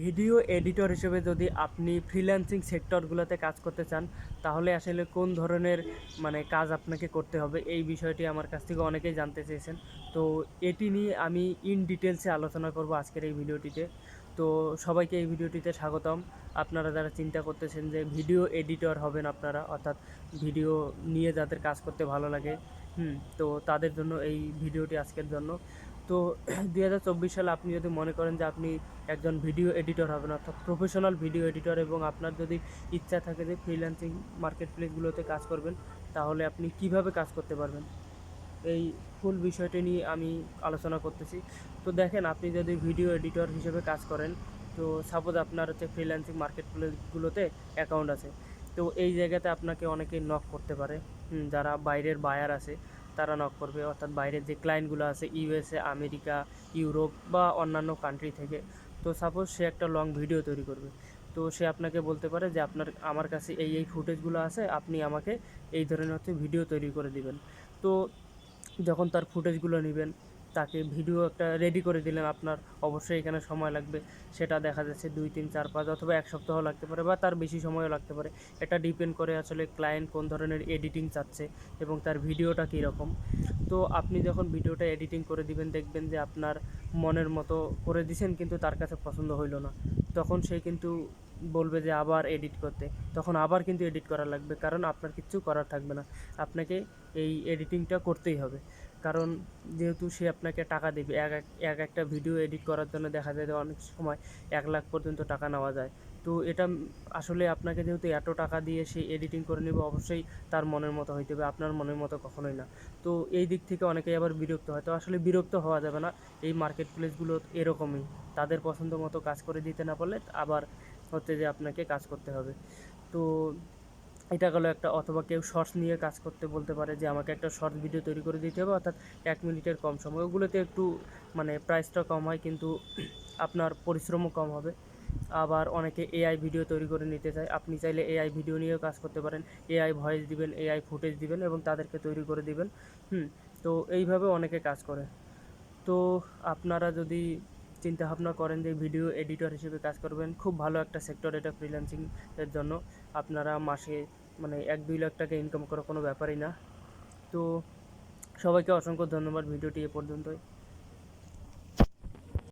Video editor হিসেবে যদি আপনি ফ্রিল্যান্সিং সেক্টরগুলোতে কাজ করতে চান, তাহলে আসলে কোন ধরনের মানে কাজ আপনাকে করতে হবে এই বিষয়টি আমার কাছ থেকে অনেকেই জানতে চেয়েছেন। তো এটি নিয়ে আমি ইন ডিটেলসে আলোচনা করব আজকের এই ভিডিওটিতে। তো সবাইকে এই ভিডিওটিতে স্বাগতম। আপনারা যারা চিন্তা করতেছেন যে ভিডিও এডিটর হবেন আপনারা, অর্থাৎ ভিডিও নিয়ে যাদের কাজ করতে ভালো লাগে, হুম, তো তাদের জন্য এই ভিডিওটি আজকের জন্য। তো দুই হাজার চব্বিশ সালে আপনি যদি মনে করেন যে আপনি একজন ভিডিও এডিটর হবেন, অর্থাৎ প্রফেশনাল ভিডিও এডিটর এবং আপনার যদি ইচ্ছা থাকে যে ফ্রিল্যান্সিং মার্কেট প্লেসগুলোতে কাজ করবেন, তাহলে আপনি কীভাবে কাজ করতে পারবেন? এই ফুল বিষয়টি নিয়ে আমি আলোচনা করতেছি। তো দেখেন, আপনি যদি ভিডিও এডিটর হিসেবে কাজ করেন, তো সাপোজ আপনার হচ্ছে ফ্রিল্যান্সিং মার্কেট প্লেসগুলোতে অ্যাকাউন্ট আছে। তো এই জায়গাতে আপনাকে অনেকে নক করতে পারে। যারা বাইরের বায়ার আছে তারা নক করবে। অর্থাৎ বাইরের যে ক্লায়েন্টগুলো আছে ইউএসএ আমেরিকা, ইউরোপ বা অন্যান্য কান্ট্রি থেকে, তো সাপোজ সে একটা লং ভিডিও তৈরি করবে। তো সে আপনাকে বলতে পারে যে, আপনার, আমার কাছে এই এই ফুটেজগুলো আছে, আপনি আমাকে এই ধরনের হচ্ছে ভিডিও তৈরি করে দিবেন। তো যখন তার ফুটেজগুলো নেবেন তাকে ভিডিও একটা রেডি করে দিলেন আপনার অবশ্যই এখানে সময় লাগবে। সেটা দেখা যাচ্ছে দুই, তিন, চার, পাঁচ অথবা এক সপ্তাহ লাগতে পারে বা তার বেশি সময়ও লাগতে পারে। এটা ডিপেন্ড করে আসলে ক্লায়েন্ট কোন ধরনের এডিটিং চাচ্ছে এবং তার ভিডিওটা কীরকম। তো আপনি যখন ভিডিওটা এডিটিং করে দিবেন, দেখবেন যে আপনার মনের মতো করে দিছেন, কিন্তু তার কাছে পছন্দ হইল না। তখন সে কিন্তু বলবে যে আবার এডিট করতে। তখন আবার কিন্তু এডিট করা লাগবে, কারণ আপনার কিচ্ছু করার থাকবে না। আপনাকে এই এডিটিংটা করতেই হবে। কারণ যেহেতু সে আপনাকে টাকা দেবে, এক এক এক একটা ভিডিও এডিট করার জন্য দেখা যায় অনেক সময় এক লাখ পর্যন্ত টাকা নেওয়া যায়। তো এটা আসলে আপনাকে যেহেতু এত টাকা দিয়ে সে এডিটিং করে নেবে, অবশ্যই তার মনের মতো হইতে হবে। আপনার মনের মতো কখনোই না। তো এই দিক থেকে অনেকেই আবার বিরক্ত হয়। তো আসলে বিরক্ত হওয়া যাবে না। এই মার্কেট প্লেসগুলো এরকমই। তাদের পছন্দ মতো কাজ করে দিতে না পারলে আবার হচ্ছে যে আপনাকে কাজ করতে হবে। তো এটা গেলো একটা অথবা কেউ শর্টস নিয়ে কাজ করতে বলতে পারে যে, আমাকে একটা শর্টস ভিডিও তৈরি করে দিতে হবে। অর্থাৎ এক মিনিটের কম সময়। ওগুলোতে একটু মানে প্রাইসটা কম হয় কিন্তু আপনার পরিশ্রমও কম হবে। আবার অনেকে এআই ভিডিও তৈরি করে নিতে চায়। আপনি চাইলে এআই ভিডিও নিয়েও কাজ করতে পারেন। এআই ভয়েস দিবেন এআই ফুটেজ দিবেন এবং তাদেরকে তৈরি করে দিবেন। হুম, তো এইভাবে অনেকে কাজ করে। তো আপনারা যদি চিন্তা ভাবনা করেন যে ভিডিও এডিটর হিসেবে কাজ করবেন। খুব ভালো একটা সেক্টর এটা ফ্রিল্যান্সিং এর জন্য। আপনারা মাসে মানে এক, দুই লাখ টাকা ইনকাম করা কোনো ব্যাপারই না। তো সবাইকে অসংখ্য ধন্যবাদ ভিডিওটি এ পর্যন্তই।